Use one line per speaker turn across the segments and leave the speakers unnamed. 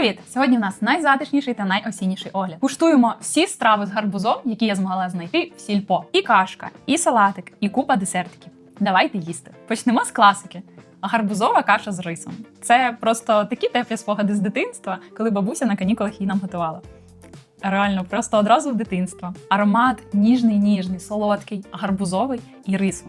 Привіт! Сьогодні в нас найзатишніший та найосінніший огляд. Куштуємо всі страви з гарбузом, які я змогла знайти в сільпо. І кашка, і салатик, і купа десертиків. Давайте їсти. Почнемо з класики. Гарбузова каша з рисом. Це просто такі теплі спогади з дитинства, коли бабуся на канікулах її нам готувала. Реально, просто одразу в дитинство. Аромат ніжний, ніжний, солодкий, гарбузовий і рису.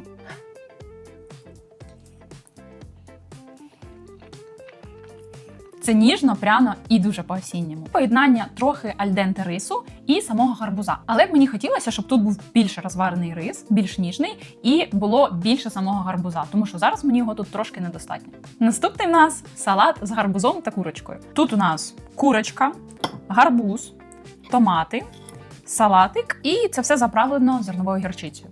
Це ніжно, пряно і дуже по-осінньому. Поєднання трохи альденте рису і самого гарбуза. Але мені хотілося, щоб тут був більше розварений рис, більш ніжний, і було більше самого гарбуза, тому що зараз мені його тут трошки недостатньо. Наступний в нас салат з гарбузом та курочкою. Тут у нас курочка, гарбуз, томати, салатик, і це все заправлено зерновою гірчицею.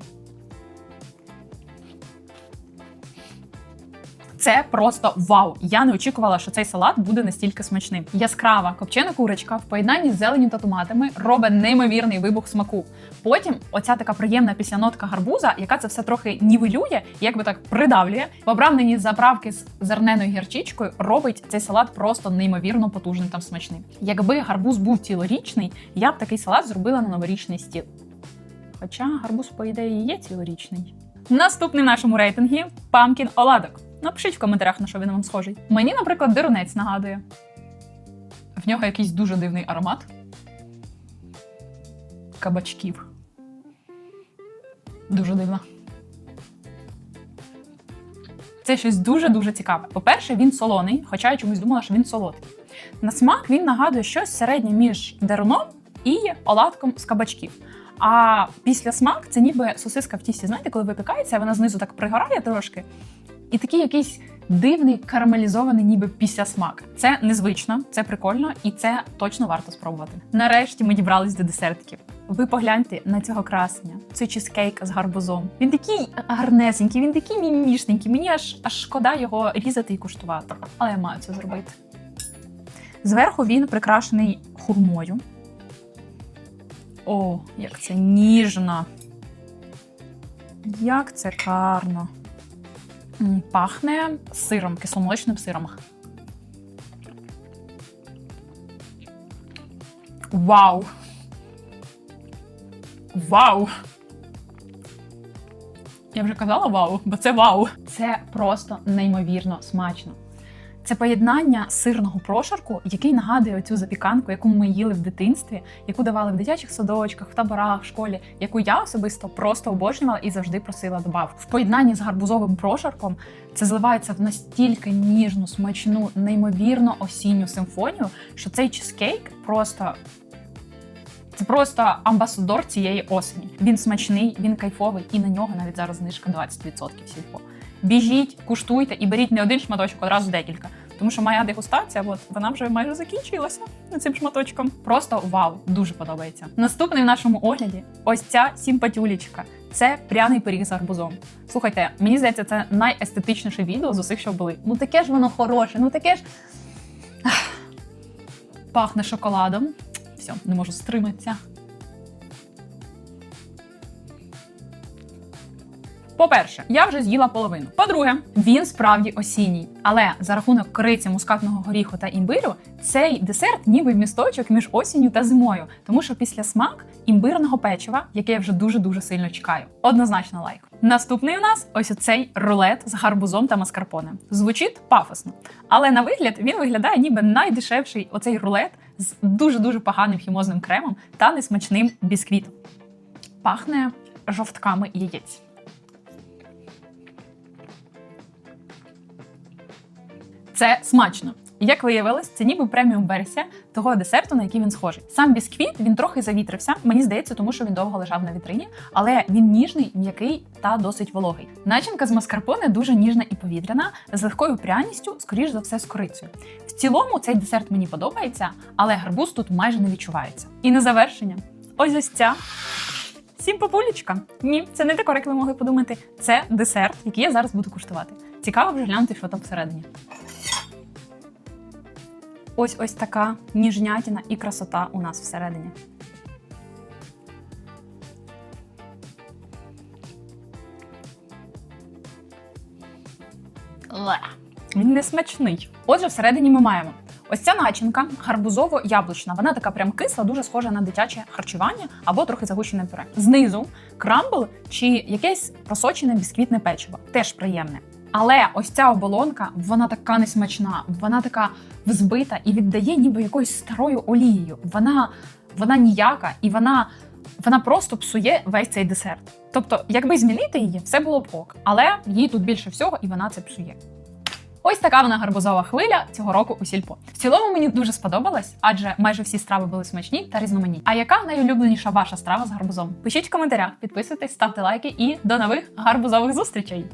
Це просто вау! Я не очікувала, що цей салат буде настільки смачним. Яскрава копчена курочка в поєднанні з зеленю та томатами робить неймовірний вибух смаку. Потім оця така приємна післянотка гарбуза, яка це все трохи нівелює, якби так придавлює. В обрамленні заправки з зерненою гірчичкою робить цей салат просто неймовірно потужним та смачним. Якби гарбуз був цілорічний, я б такий салат зробила на новорічний стіл. Хоча гарбуз, по ідеї, є цілорічний. Наступний в нашому рейтингі памкін оладок. Напишіть в коментарях, на що він вам схожий. Мені, наприклад, дирунець нагадує. В нього якийсь дуже дивний аромат. Кабачків. Дуже дивно. Це щось дуже-дуже цікаве. По-перше, він солоний, хоча я чомусь думала, що він солодкий. На смак він нагадує щось середнє між деруном і оладком з кабачків. А після смак це ніби сосиска в тісті. Знаєте, коли випікається, вона знизу так пригорає трошки. І такий якийсь дивний карамелізований, ніби післясмак. Це незвично, це прикольно і це точно варто спробувати. Нарешті ми дібрались до десертиків. Ви погляньте на цього красення, це чизкейк з гарбузом. Він такий гарнесенький, він такий мімішненький. Мені аж аж шкода його різати і куштувати. Але я маю це зробити. Зверху він прикрашений хурмою. О, як це ніжно! Як це карно! Пахне сиром, кисломолочним сиром. Вау! Вау! Я вже казала вау, бо це вау. Це просто неймовірно смачно. Це поєднання сирного прошарку, який нагадує оцю запіканку, яку ми їли в дитинстві, яку давали в дитячих садочках, в таборах, в школі, яку я особисто просто обожнювала і завжди просила добав. В поєднанні з гарбузовим прошарком це зливається в настільки ніжну, смачну, неймовірно осінню симфонію, що цей чизкейк просто. Це просто амбасадор цієї осені. Він смачний, він кайфовий, і на нього навіть зараз знижка 20% сільпо. Біжіть, куштуйте і беріть не один шматочок, одразу декілька. Тому що моя дегустація, от вона вже майже закінчилася цим шматочком. Просто вау, дуже подобається. Наступний в нашому огляді ось ця сімпатюлічка. Це пряний пиріг з гарбузом. Слухайте, мені здається, це найестетичніше відео з усіх, що були. Ну таке ж воно хороше, ну таке ж Ах. пахне шоколадом. Все, не можу стриматися. По-перше, я вже з'їла половину. По-друге, він справді осінній. Але за рахунок кориці мускатного горіху та імбирю, цей десерт ніби місточок між осінню та зимою, тому що після смак імбирного печива, яке я вже дуже дуже сильно чекаю. Однозначно лайк. Наступний у нас ось оцей рулет з гарбузом та маскарпоне. Звучить пафосно, але на вигляд він виглядає ніби найдешевший оцей рулет з дуже дуже поганим хімозним кремом та несмачним бісквітом. Пахне жовтками яєць. Це смачно. Як виявилось, це ніби преміум версія того десерту, на який він схожий. Сам бісквіт він трохи завітрився. Мені здається, тому що він довго лежав на вітрині, але він ніжний, м'який та досить вологий. Начинка з маскарпоне дуже ніжна і повітряна, з легкою пряністю, скоріш за все, з корицею. В цілому цей десерт мені подобається, але гарбуз тут майже не відчувається. І на завершення, ось ось ця. Сім папулечка. Ні, це не декор, як ви могли подумати. Це десерт, який я зараз буду куштувати. Цікаво вже глянути, що всередині. Ось ось така ніжнятіна і красота у нас всередині. Ле. Він не смачний. Отже, всередині ми маємо Ось ця начинка гарбузово-яблучна. Вона така прям кисла, дуже схожа на дитяче харчування або трохи загущене пюре. Знизу крамбл чи якесь просочене бісквітне печиво. Теж приємне. Але ось ця оболонка, вона така несмачна, вона така взбита і віддає ніби якоюсь старою олією. Вона, вона ніяка і вона, вона просто псує весь цей десерт. Тобто, якби змінити її, все було б ок. Але їй тут більше всього, і вона це псує. Ось така вона гарбузова хвиля цього року у сільпо. В цілому мені дуже сподобалось, адже майже всі страви були смачні та різноманітні. А яка найулюбленіша ваша страва з гарбузом? Пишіть в коментарях, підписуйтесь, ставте лайки і до нових гарбузових зустрічей!